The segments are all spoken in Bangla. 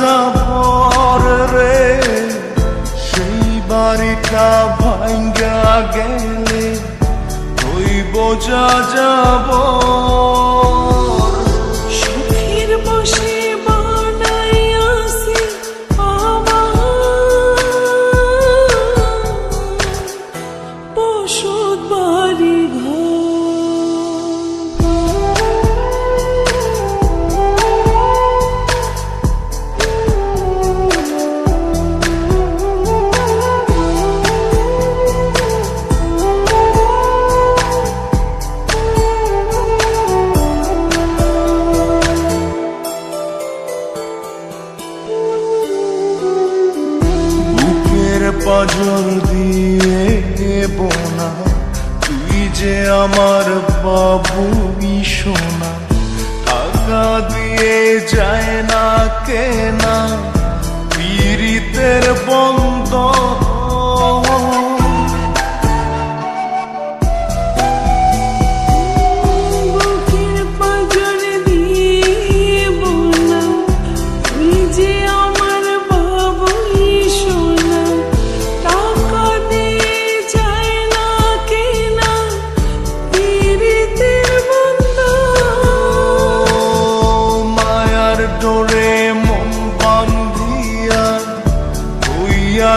যাবর রে সেই বাড়িটা ভাঙ্গা গেলে ওই বোঝা যাব। আমার বাবু সোনা টাকা দিয়ে যায় না কেনা। পীড়িতের বন্ধ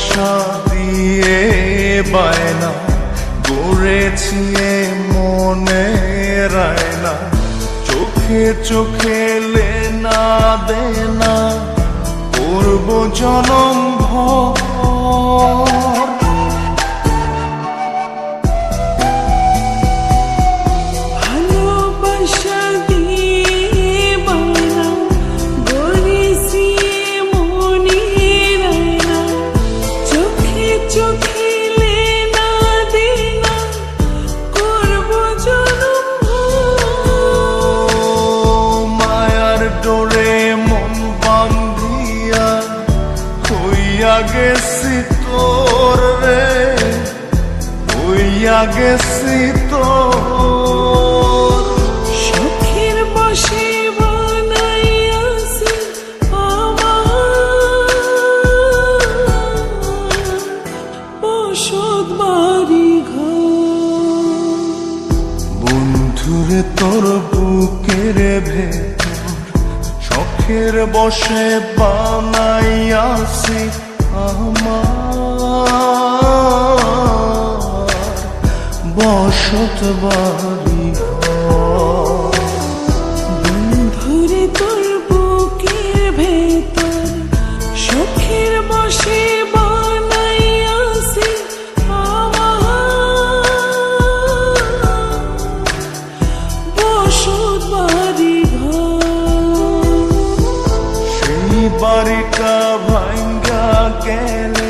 ভালোবাসা দিয়ে বায়না গড়েছি মনে রায়না। চোখে চোখে লেনা দেনা করব জনম ভর। গেছি সুখের বসে বানাইয়াছি বাড়ি বন্ধুরে তোর বুকের ভেতর শখের বসে বানাইয়াছি আমার। বসত বাড়ি। বন্ধুরে তোর বুকের ভেতর সুখের বসে বাড়িটা ভাঙ্গা গেলে